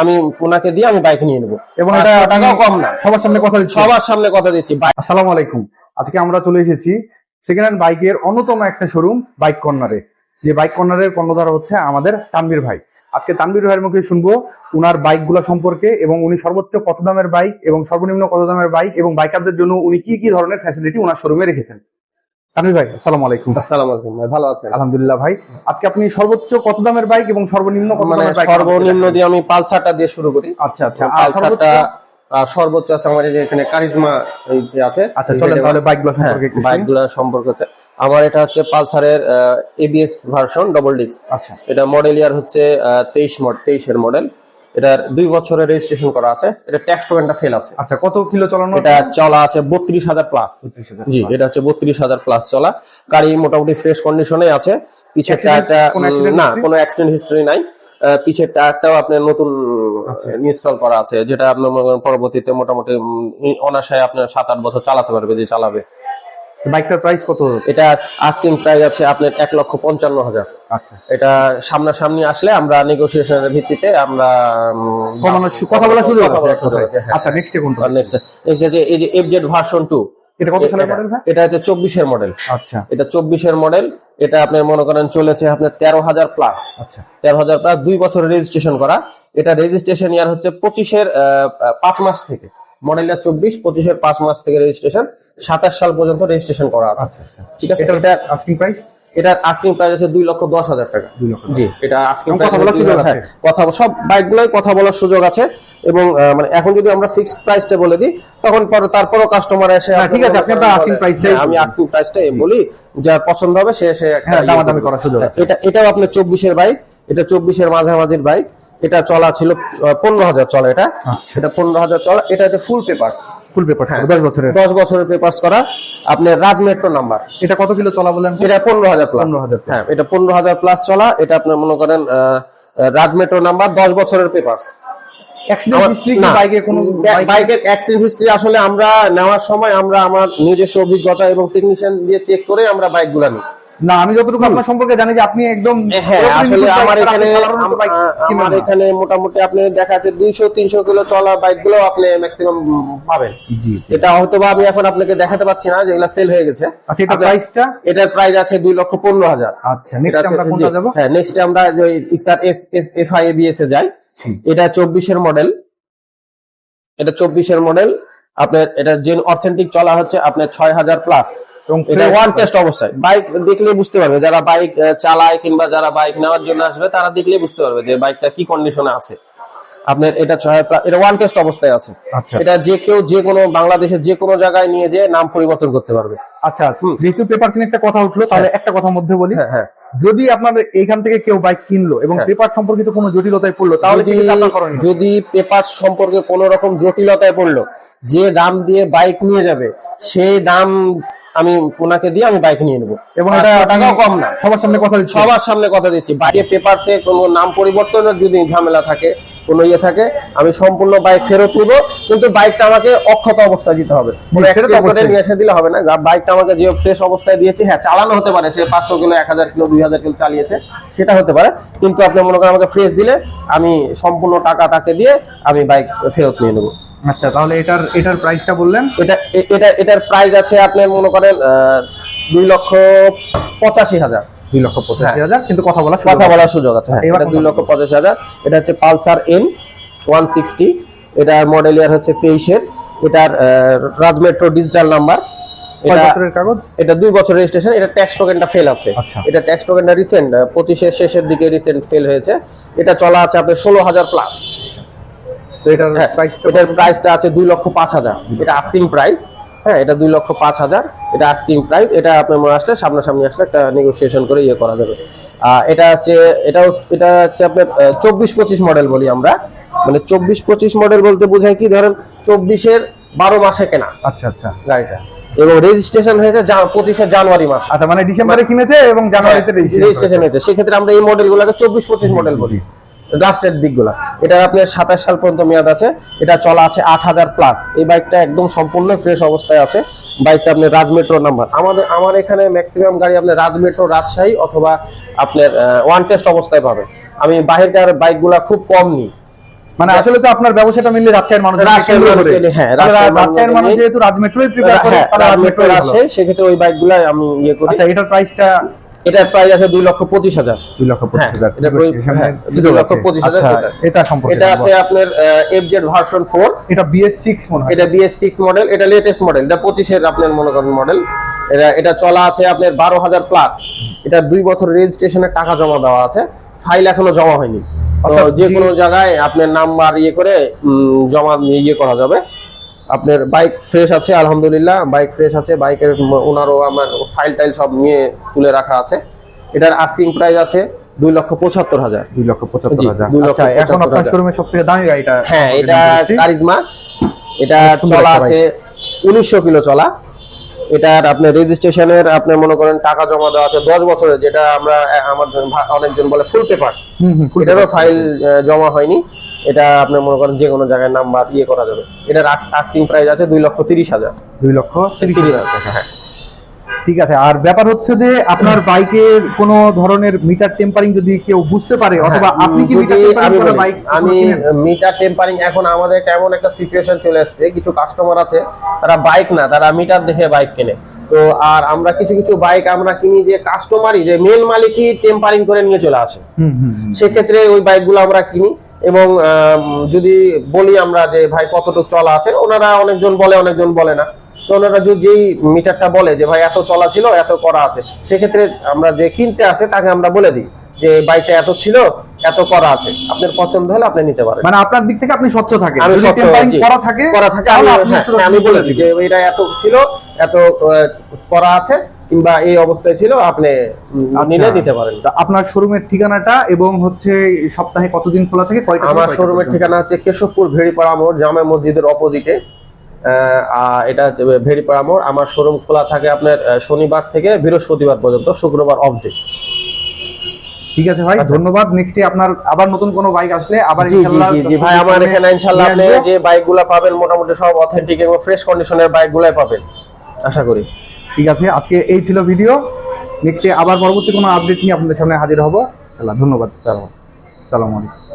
আমি ওনাকে দিয়ে আমি বাইক নিয়ে নেব। এবং এটা এটা টাকাও কম না। সবার সামনে কথা দিচ্ছি। সবার সামনে কথা দিচ্ছি। আসসালামু আলাইকুম। আজকে আমরা চলে এসেছি সেকেন্ড হ্যান্ড বাইকের অন্যতম একটা শোরুম বাইক কর্নারে যে বাইক কর্নারের কর্ণধার হচ্ছে আমাদের তানভীর ভাই। আজকে তানভীর ভাইয়ের মুখে শুনব উনার বাইকগুলো সম্পর্কে এবং উনি সর্বোচ্চ কত দামের বাইক এবং সর্বনিম্ন কত দামের বাইক এবং বাইকারদের জন্য উনি কি কি ধরনের ফ্যাসিলিটি উনার শোরুমে রেখেছেন। ভাই আসসালামু আলাইকুম। আসসালামু আলাইকুম ভাই ভালো আছেন? আলহামদুলিল্লাহ ভাই আজকে আপনি সর্বোচ্চ কত দামের বাইক এবং সর্বনিম্ন কত মানে দামের বাইক সর্বনিম্ন দিয়ে আমি পালসারটা দিয়ে শুরু করি। আচ্ছা আচ্ছা। পালসারটা সর্বোচ্চ- আছে আমার এখানে কারিজমা আছে আচ্ছা চলেন তাহলে বাইকগুলো সম্পর্কে একটু শুনি। বাইকগুলা সম্পর্কে হচ্ছে আমার এটা হচ্ছে পালসারের এবিএস ভার্সন ডবল ডিস্ক আচ্ছা। এটা মডেল ইয়ার হচ্ছে তেইশ মড তেইশের মডেল এটার দুই বছরের রেজিস্ট্রেশন করা আছে। এটা ট্যাক্স টোকেনটা ফেল আছে। আচ্ছা কত কিলো চলানো এটা চলা আছে বত্রিশ হাজার প্লাস জি এটা হচ্ছে বত্রিশ হাজার প্লাস চলা। গাড়ি মোটামুটি ফ্রেশ কন্ডিশনে আছে। পিছের টায়ারটা না কোনো অ্যাক্সিডেন্ট হিস্টরি নাই। পিছের টায়ারটাও আপনার নতুন আচ্ছা। ইনস্টল করা আছে যেটা আপনার পরবর্তীতে মোটামুটি অনায়াসায় আপনার সাত আট বছর চালাতে পারবে যে চালাবে। বাইকটার প্রাইস কত? এটা আস্কিং প্রাইস আছে আপনার এক লক্ষ পঞ্চান্ন হাজার। আচ্ছা। এটা সামনাসামনি আসলে আমরা নেগোসিয়েশনের ভিত্তিতে আমরা কথা। আছে, হ্যাঁ। আচ্ছা নেক্সট কোনটা? আর next- next আছে এই যে এফজেড ভার্সন টু এটা কত সালের মডেল এটা হচ্ছে চব্বিশের মডেল আচ্ছা। এটা চব্বিশের মডেল এটা আপনার মনে করেন চলেছে আপনার তেরো হাজার প্লাস আচ্ছা। তেরো হাজার প্লাস দুই বছরের রেজিস্ট্রেশন করা। এটা রেজিস্ট্রেশন ইয়ার হচ্ছে পঁচিশের পাঁচ মাস থেকে। মডেল ইয়ার চব্বিশ পঁচিশের পাঁচ মাস থেকে রেজিস্ট্রেশন সাতাশ সাল পর্যন্ত রেজিস্ট্রেশন করা আছে। আচ্ছা আচ্ছা। ঠিক আছে? এটা আস্কিং প্রাইস এটার আস্কিং প্রাইস আছে দুই লক্ষ দশ হাজার টাকা। জি এটা আস্কিং কথা বলার সুযোগ আছে। কথা সব কথা বলার সুযোগ আছে। এবং মানে এখন যদি আমরা ফিক্সড প্রাইসটা বলে দিই তখন পরে তারপরও কাস্টমার এসে ঠিক আছে, আপনি price টাই হ্যাঁ, আমি। আস্কিং প্রাইসটাই বলি যার পছন্দ হবে সে সে একটা হ্যাঁ, ইয়ে দামাদামি করার সুযোগ আছে। এটা এটাও আপনার চব্বিশের বাইক এটা চব্বিশের মাঝামাঝির বাইক। এটা চলা ছিল পনেরো হাজার চলা এটা। আচ্ছা। এটা পনেরো হাজার চলা এটা হচ্ছে ফুল পেপার ফুল পেপার হ্যাঁ। দশ বছরের। দশ বছরের পেপার করা। আপনার রাজ মেট্রো নাম্বার। এটা কত কিলো চলা বলেন এটা পনেরো হাজার প্লাস 15,000 plus। হ্যাঁ এটা পনেরো হাজার প্লাস চলা। এটা আপনার মনে করেন রাজ মেট্রো নাম্বার দশ বছরের পেপার হিস্ট্রি বাইকে কোনো বাইক বাইকের অ্যাক্সিডেন্ট হিস্ট্রি আসলে আমরা নেওয়ার সময় আমরা আমার নিজস্ব অভিজ্ঞতা এবং টেকনিশিয়ান দিয়ে চেক করে আমরা বাইকগুলা নিই। না আমি যতটুকু আপনার সম্পর্কে জানি যে আপনি একদম হ্যাঁ আসলে আমার এখানে আমার এখানে মোটামুটি আপনি দেখা যাচ্ছে দুইশো তিনশো কিলো চলা বাইকগুলো আপনি ম্যাক্সিমাম পাবেন। এটা হয়তো বা আমি এখন আপনাকে দেখাতে পাচ্ছি না যেগুলা সেল হয়ে গেছে। আচ্ছা এটা প্রাইসটা এটার প্রাইস আছে দুই লক্ষ পনেরো হাজার। আচ্ছা নেক্সট আমরা কোনটা যাব? হ্যাঁ নেক্সট আমরা যে ইক্সার এস এফ আই এবিএস এ যাই। এটা চব্বিশের মডেল এটা চব্বিশের মডেল আপনার এটা যে অথেন্টিক চলা হচ্ছে আপনার ছয় হাজার প্লাস এটা ওয়ান টেস্ট অবস্থায় বাইক দেখলে বুঝতে পারবে যারা বাইক চালায় কিংবা যারা বাইক নেওয়ার জন্য আসবে তারা দেখলে বুঝতে পারবে যে বাইকটা কি কন্ডিশনে আছে। আপনার এটা এটা ওয়ান টেস্ট অবস্থায় আছে। আচ্ছা। এটা যে কেউ যে কোনো বাংলাদেশের যে কোনো জায়গায় নিয়ে যেয়ে নাম পরিবর্তন করতে পারবে। আচ্ছা। যেহেতু পেপার একটা কথা উঠল তাহলে একটা কথা মধ্যে বলি। হ্যাঁ হ্যাঁ। যদি আপনাদের এইখান থেকে কেউ বাইক কিনলো এবং হ্যাঁ। পেপার সম্পর্কিত কোনো জটিলতায় পড়ল তাহলে? যদি পেপার সম্পর্কে কোন রকম জটিলতায় পড়ল যে দাম দিয়ে বাইক নিয়ে যাবে সেই দাম আমি ওনাকে দিয়ে আমি বাইক নিয়ে নেব। এবং এটা এটা টাকাও কম না। সবার সামনে কথা দিচ্ছি সবার সামনে কথা দিচ্ছি। বাইকে পেপারসে কোনো নাম পরিবর্তনের যদি ঝামেলা থাকে কোনো ইয়ে থাকে আমি সম্পূর্ণ বাইক ফেরত নিব। কিন্তু বাইকটা আমাকে অক্ষত অবস্থায় দিতে হবে। নিয়ে এসে দিলে হবে না। বাইকটা আমাকে যে ফ্রেশ অবস্থায় দিয়েছে হ্যাঁ চালানো হতে পারে। সে পাঁচশো কিলো এক হাজার কিলো দুই হাজার কিলো চালিয়েছে সেটা হতে পারে। কিন্তু আপনি মনে করেন আমাকে ফ্রেশ দিলে আমি সম্পূর্ণ টাকা তাকে দিয়ে আমি বাইক ফেরত নিয়ে নেব। আচ্ছা তাহলে এটার এটার প্রাইসটা বললেন? এটা এটা এটার প্রাইস আছে আপনার মনে করেন দুই লক্ষ পঁচাশি হাজার। দুই লক্ষ পঁচাশি হাজার কিন্তু কথা বলা কথা বলার সুযোগ আছে হ্যাঁ, এবার এটা দুই লক্ষ পঁচাশি হাজার। এটা হচ্ছে পালসার এন ওয়ান সিক্সটি। এটার মডেল ইয়ার হচ্ছে তেইশের। এটার রাজ মেট্রো ডিজিটাল নাম্বার এটা কাগজ? এটা দুই বছর রেজিস্ট্রেশন এটা ট্যাক্স টোকেনটা ফেল আছে। আচ্ছা। এটা ট্যাক্স টোকেনটা রিসেন্ট পঁচিশের শেষের দিকে রিসেন্ট ফেল হয়েছে। এটা চলা আছে আপনার ষোলো হাজার প্লাস তো এটার হ্যাঁ প্রাইসটা এটার প্রাইসটা আছে দুই লক্ষ পাঁচ হাজার। এটা আস্কিং প্রাইস হ্যাঁ এটা দুই লক্ষ পাঁচ হাজার। এটা আস্কিং প্রাইস এটা আপনার মনে আসলে সামনাসামনি আসলে একটা নেগোসিয়েশন করে ইয়ে করা যাবে। এটা হচ্ছে এটাও এটা হচ্ছে আপনার চব্বিশ পঁচিশ মডেল বলি আমরা। মানে চব্বিশ পঁচিশ মডেল বলতে বোঝায় কি? ধরেন চব্বিশের বারো মাসে কেনা। আচ্ছা আচ্ছা গাড়িটা। এবং রেজিস্ট্রেশন হয়েছে পঁচিশে জানুয়ারি মাস। আচ্ছা মানে ডিসেম্বরে কিনেছে এবং জানুয়ারিতে রেজিস্ট্রেশন হয়েছে। সেক্ষেত্রে আমরা এই মডেল গুলোকে চব্বিশ পঁচিশ মডেল বলি। লাস্টের দিকগুলা। এটা আপনার সাতাশ সাল পর্যন্ত মেয়াদ আছে। এটা চলা আছে আট হাজার প্লাস এই বাইকটা একদম সম্পূর্ণ ফ্রেশ অবস্থায় আছে। বাইকটা আপনার রাজ মেট্রো নাম্বার আমাদের আমার এখানে ম্যাক্সিমাম গাড়ি আপনার রাজ মেট্রো রাজশাহী অথবা আপনার ওয়ান টেস্ট অবস্থায় পাবেন। আমি বাহিরকার বাইকগুলা খুব কম নিই। মানে আসলে তো আপনার ব্যবসাটা মিললে রাজশাহীর মানুষ হ্যাঁ, রাজশাহীর মানুষ যেহেতু রাজমেট্রোই প্রিফার করে হ্যাঁ তারা রাজমেট্রো রাজমেট্রোই আসে সেক্ষেত্রে ওই বাইকগুলো আমি ইয়ে করি। আচ্ছা এটার প্রাইসটা এটার প্রাইস আছে দুই লক্ষ পঁচিশ হাজার। দুই লক্ষ পঁচিশ হ্যাঁ, হাজার। এটা ওই- দুই লক্ষ পঁচিশ হাজার এটা। এটা সম্পর্কে এটা আছে আপনার এফজেড ভার্সন ফোর এটা বিএস সিক্স এটা বিএস সিক্স মডেল এটা লেটেস্ট মডেল এটা পঁচিশের আপনার মনে করেন মডেল এটা এটা চলা আছে আপনার বারো হাজার প্লাস এটা দুই বছর রেজিস্ট্রেশনের টাকা জমা দেওয়া আছে ফাইল এখনও জমা হয়নি। যে কোনো জায়গায় আপনার নাম্বার ইয়ে করে জমা নিয়ে ইয়ে করা যাবে। আপনার বাইক ফ্রেশ আছে আলহামদুলিল্লাহ। বাইক ফ্রেশ আছে বাইকের ওনারও আমার ফাইল টাইল সব নিয়ে তুলে রাখা আছে। এটার আস্কিং প্রাইস আছে দুই লক্ষ পঁচাত্তর হাজার। দুই লক্ষ পঁচাত্তর হাজার। আচ্ছা এখন আপনার হাজার। শোরুমে সব থেকে দামি গাড়িটা হ্যাঁ এটা কারিজমা। এটা চলা আছে উনিশশো কিলো চলা। এটার আপনার রেজিস্ট্রেশনের আপনি মনে করেন টাকা জমা দেওয়া আছে দশ বছরের যেটা আমরা ভা- অনেকজন বলে ফুল হুম এটারও ফাইল জমা হয়নি। এটা আপনি মনে করেন যে কোনো জায়গায় নাম্বার ইয়ে করা যাবে। এটার আস্কিং প্রাইস আছে দুই লক্ষ তিরিশ হাজার। দুই লক্ষ তিরিশ হাজার। টাকা হ্যাঁ। ঠিক আছে আর ব্যাপার হচ্ছে যে আপনার বাইকের কোনো ধরনের মিটার টেম্পারিং যদি কেউ বুঝতে পারে অথবা হ্যাঁ, আপনি কি মিটার টেম্পারিং করে বাইক আমি মিটার টেম্পারিং এখন আমাদের একটা এমন একটা সিচুয়েশন চলে এসেছে কিছু কাস্টমার আছে তারা বাইক না তারা মিটার দেখে বাইক কেনে। তো আর আমরা কিছু কিছু বাইক আমরা কিনি যে কাস্টমারই যে মেন মালিকই টেম্পারিং করে নিয়ে চলে আসে। হুম হুম হুম। সেক্ষেত্রে ওই বাইকগুলো আমরা কিনি। এবং যদি বলি আমরা যে ভাই কতটুকু চলা আছে ওনারা অনেকজন বলে অনেকজন বলে না। তো ওনারা যদি যেই মিটারটা বলে যে ভাই এত চলা ছিল এত করা আছে সেক্ষেত্রে আমরা যে কিনতে আসে তাকে আমরা বলে দিই যে বাইকটা এত ছিল এত করা আছে। আপনার পছন্দ হলে আপনি নিতে পারেন। মানে আপনার দিক থেকে আপনি স্বচ্ছ থাকেন। আমি স্বচ্ছ। করা থাকে করা থাকে আমি হ্যাঁ, হ্যাঁ, বলে দিই যে এটা এত ছিল এত করা আছে কিংবা এই অবস্থায় ছিল আপনি আচ্ছা। নিলে নিতে পারেন। তা আপনার শোরুমের ঠিকানাটা এবং হচ্ছে সপ্তাহে কতদিন খোলা থাকে কয়টা আমার শোরুমের ঠিকানা হচ্ছে কেশবপুর ভেড়িপাড়া মোড় জামে মসজিদের অপোজিটে। এটা হচ্ছে ভেড়িপাড়া মোড়। আমার শোরুম খোলা থাকে আপনার শনিবার থেকে বৃহস্পতিবার পর্যন্ত শুক্রবার অফ ডে ঠিক আছে ভাই আচ্ছা। ধন্যবাদ। নেক্সটে আপনার আবার নতুন কোনো বাইক আসলে আবার ইনশাআল্লাহ জি জি। ভাই আমার এখানে ইনশাল্লাহ আপনি যে বাইকগুলো পাবেন মোটামুটি সব অথেন্টিক এবং ফ্রেশ কন্ডিশনের বাইকগুলাই পাবেন। আশা করি। ঠিক আছে, আজকে এই ছিল ভিডিও নেক্সটে আবার পরবর্তী কোনো আপডেট নিয়ে আপনাদের সামনে হাজির হব। ধন্যবাদ স্যার সালাম আলাইকুম।